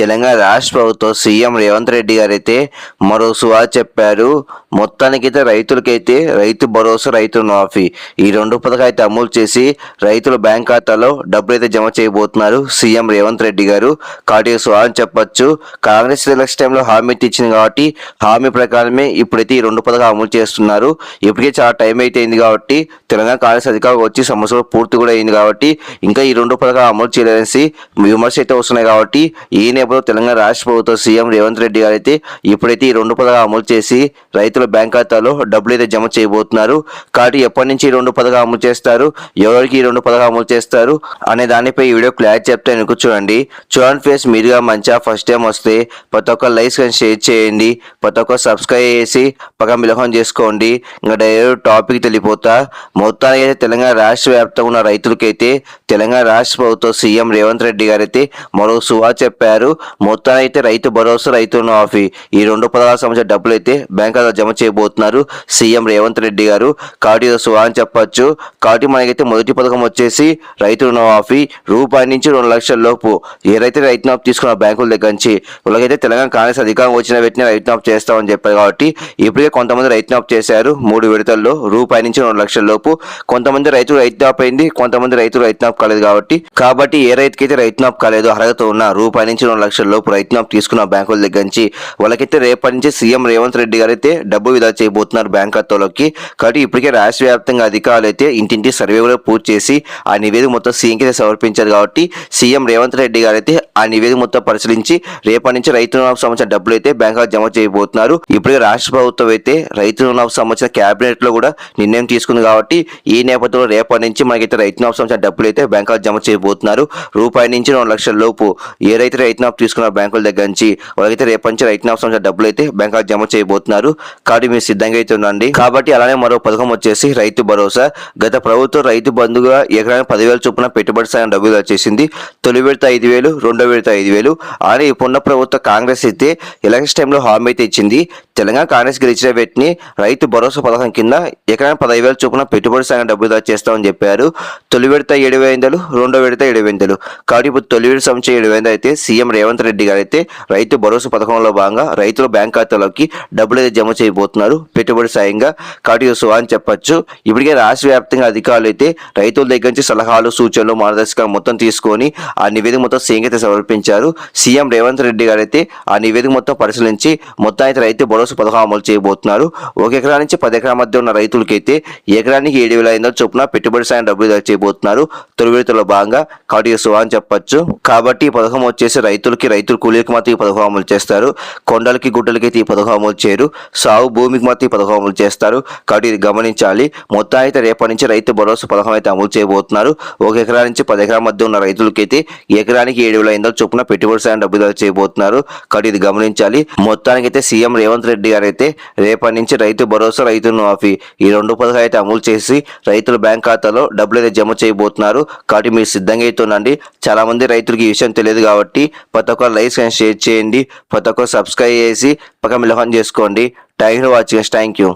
తెలంగాణ రాష్ట్ర ప్రభుత్వం సీఎం రేవంత్ రెడ్డి గారు అయితే మరో సువా చెప్పారు. మొత్తానికైతే రైతులకైతే రైతు భరోసా రైతు మాఫీ. ఈ రెండు పథకాలు అయితే అమలు చేసి రైతుల బ్యాంక్ ఖాతాలో డబ్బులు అయితే జమ చేయబోతున్నారు సీఎం రేవంత్ రెడ్డి గారు. కాబట్టి సువా అని చెప్పొచ్చు. కాంగ్రెస్ ఎలక్షన్ టైంలో హామీ ఇచ్చింది కాబట్టి హామీ ప్రకారమే ఇప్పుడైతే ఈ రెండు పథకాలు అమలు చేస్తున్నారు. ఇప్పటికే చాలా టైం అయితే అయింది కాబట్టి తెలంగాణ కాంగ్రెస్ అధికారులు వచ్చి సంవత్సరం పూర్తి కూడా అయింది కాబట్టి ఇంకా ఈ రెండు పథకాలు అమలు చేయాలనేసి విమర్శ అయితే వస్తున్నాయి కాబట్టి ఈ నేపథ్యంలో తెలంగాణ రాష్ట్ర ప్రభుత్వం సీఎం రేవంత్ రెడ్డి గారు అయితే ఇప్పుడైతే ఈ రెండు పథకాలు అమలు చేసి రైతుల బ్యాంక్ ఖాతాలో డబ్బులు అయితే జమ చేయబోతున్నారు. కాబట్టి ఎప్పటి నుంచి ఈ రెండు పథకాలు అమలు చేస్తారు? ఎవరికి ఈ రెండు పథకాలు అమలు చేస్తారు? అనే దానిపై ఈ వీడియో క్లారిటీ చెప్తాను చూడండి. చూడండి ఫేస్ మీరుగా మంచిగా ఫస్ట్ టైం వస్తే ప్రతి ఒక్క లైక్స్ కానీ షేర్ చేయండి. ప్రతి ఒక్క సబ్స్క్రైబ్ చేసి పక్కన మిలహం చేసుకోండి. ఇంకా డైరెక్ట్ టాపిక్ తెలిపోతా మొత్తానికి అయితే తెలంగాణ రాష్ట్ర వ్యాప్తంగా ఉన్న రైతులకైతే తెలంగాణ రాష్ట్ర ప్రభుత్వం సీఎం రేవంత్ రెడ్డి గారు అయితే మరో సువా చెప్పారు. మొత్తాన్ని అయితే రైతు భరోసా రైతు రుణమాఫీ ఈ రెండు పదహారు సంవత్సరాల డబ్బులు అయితే బ్యాంకులో జమ చేయబోతున్నారు సీఎం రేవంత్ రెడ్డి గారు. కాబట్టి ఇది సువా అని చెప్పొచ్చు. కాబట్టి మనకైతే మొదటి పథకం వచ్చేసి రైతు రుణమాఫీ రూపాయి నుంచి రెండు లక్షల లోపు. ఏదైతే రైతు మాఫ్ తీసుకున్న బ్యాంకుల దగ్గర నుంచి వాళ్ళకైతే తెలంగాణ కాంగ్రెస్ అధికారం వచ్చిన వెంటనే రైతు మాఫ్ చేస్తామని చెప్పారు కాబట్టి ఇప్పటికే కొంతమంది రైతు మాఫ్ చేశారు. మూడు విడతల్లో రూపాయి నుంచి రెండు లక్షల లోపు. కొంతమంది రైతులు రైతు మాఫ్ అయింది కొంతమంది రైతులు రైతు మాఫ్ కాలేదు కాబట్టి. కాబట్టి ఏ రైతుకైతే రైతు మాఫ్ కాలేదు అర్హత ఉన్న రూపాయి నుంచి రెండు లక్షల లోపు రైతు తీసుకున్న బ్యాంకుల దగ్గర నుంచి వాళ్ళకైతే రేపటి నుంచి సీఎం రేవంత్ రెడ్డి గారు అయితే డబ్బు విడుదల చేయబోతున్నారు బ్యాంక్ ఖాతాలోకి. కాబట్టి ఇప్పటికే రాష్ట్ర వ్యాప్తంగా అధికారులు అయితే ఇంటింటి సర్వే కూడా పూర్తి చేసి ఆ నివేదిక మొత్తం సీఎంకి సమర్పించారు కాబట్టి సీఎం రేవంత్ రెడ్డి గారు అయితే ఆ నివేదిక మొత్తం పరిశీలించి రేపటి నుంచి రైతు రుణాలకు సంబంధించిన డబ్బులు అయితే బ్యాంక్ జమ చేయబోతున్నారు. ఇప్పటికే రాష్ట్ర ప్రభుత్వం అయితే రైతు రుణాలకు సంబంధించిన కేబినెట్లో కూడా నిర్ణయం తీసుకుంది కాబట్టి ఈ నేపథ్యంలో రేపటి నుంచి మనకైతే రైతు రుణాలకు సంబంధించిన డబ్బులు అయితే బ్యాంక్ జమ చేయబోతున్నారు. రూపాయి నుంచి రెండు లక్షల లోపు ఏ రైతు రైతు నాపు తీసుకున్న బ్యాంకుల దగ్గర నుంచి వాళ్ళకైతే రేపటి నుంచి రైతు నాపు సంబంధించిన డబ్బులు అయితే బ్యాంకులో జమ చేయబోతున్నారు. కాబట్టి మీరు సిద్ధంగా అయితే ఉండండి. కాబట్టి అలానే మరో పథకం వచ్చేసి రైతు భరోసా. గత ప్రభుత్వం రైతు బంధుగా ఎకరానికి పదివేల చొప్పున పెట్టుబడి సాయం డబ్బులు వచ్చేసింది. తొలి విడత ఐదు వేలు రెండో విడత ఐదు వేలు. అలానే ఇప్పుడున్న ప్రభుత్వ కాంగ్రెస్ అయితే ఎలక్షన్ టైంలో హామీ అయితే ఇచ్చింది. తెలంగాణ కాంగ్రెస్ గెలిచిన వ్యక్తిని రైతు భరోసా పథకం కింద ఎకరానికి పదహైదు వేల చొప్పున పెట్టుబడి సాయం డబ్బులు దాచేస్తామని చేస్తామని చెప్పారు. తొలి విడత ఏడు వేలు రెండో విడత ఏడు వేలు కాబట్టి ఇప్పుడు తొలి విడత సంవత్సరం ఏడు వేలు అయితే సీఎం రేవంత్ రేవంత్ రెడ్డి గారు అయితే రైతు భరోసా పథకంలో భాగంగా రైతుల బ్యాంక్ ఖాతాలోకి డబ్బులు అయితే జమ చేయబోతున్నారు. పెట్టుబడి సాయంగా కాబట్టి అని చెప్పొచ్చు. ఇప్పటికే రాష్ట్ర వ్యాప్తంగా అధికారులు అయితే రైతుల దగ్గర నుంచి సలహాలు సూచనలు మార్గదర్శకాలు మొత్తం తీసుకొని ఆ నివేదిక మొత్తం సీఎంకి అయితే సమర్పించారు. సీఎం రేవంత్ రెడ్డి గారు అయితే ఆ నివేదిక మొత్తం పరిశీలించి మొత్తం అయితే రైతు భరోసా పథకం అమలు చేయబోతున్నారు. ఒక ఎకరా నుంచి పది ఎకరాల మధ్య ఉన్న రైతులకైతే ఎకరానికి ఏడు వేల ఐదు వందల చొప్పున పెట్టుబడి సాయం డబ్బులు చేయబోతున్నారు. తొలి విడతలో భాగంగా కాబట్టి సువా అని చెప్పొచ్చు. కాబట్టి ఈ పథకం వచ్చేసి రైతు రైతులకి రైతులు కూలీలకు మాత్రం ఈ పథకం అమలు చేస్తారు. కొండలకి గుడ్డలకి అయితే ఈ పథకం అమలు చేయరు. సాగు భూమికి మాత్రం ఈ పథకం అమలు చేస్తారు. కాబట్టి ఇది గమనించాలి. మొత్తం అయితే రేపటి నుంచి రైతు భరోసా పథకం అయితే అమలు చేయబోతున్నారు. ఒక ఎకరా నుంచి పది ఎకరాల మధ్య ఉన్న రైతులకైతే ఎకరానికి ఏడు వేల ఐదు చొప్పున పెట్టుబడి సాయం డబ్బులు చేయబోతున్నారు. కాబట్టి ఇది గమనించాలి. మొత్తానికి అయితే సీఎం రేవంత్ రెడ్డి గారు అయితే రేపటి నుంచి రైతు భరోసా రైతు మాఫీ ఈ రెండు పథకాలు అయితే అమలు చేసి రైతుల బ్యాంక్ ఖాతాలో డబ్బులు అయితే జమ చేయబోతున్నారు. కాబట్టి మీరు సిద్ధంగా అయితే ఉండండి. చాలా మంది రైతులకు ఈ విషయం తెలియదు కాబట్టి ప్రతి ఒక్క లైక్స్ అండ్ షేర్ చేయండి. ప్రతి ఒక్క సబ్స్క్రైబ్ చేసి పక్కన మిలహం చేసుకోండి. Thank you watching. Thank you.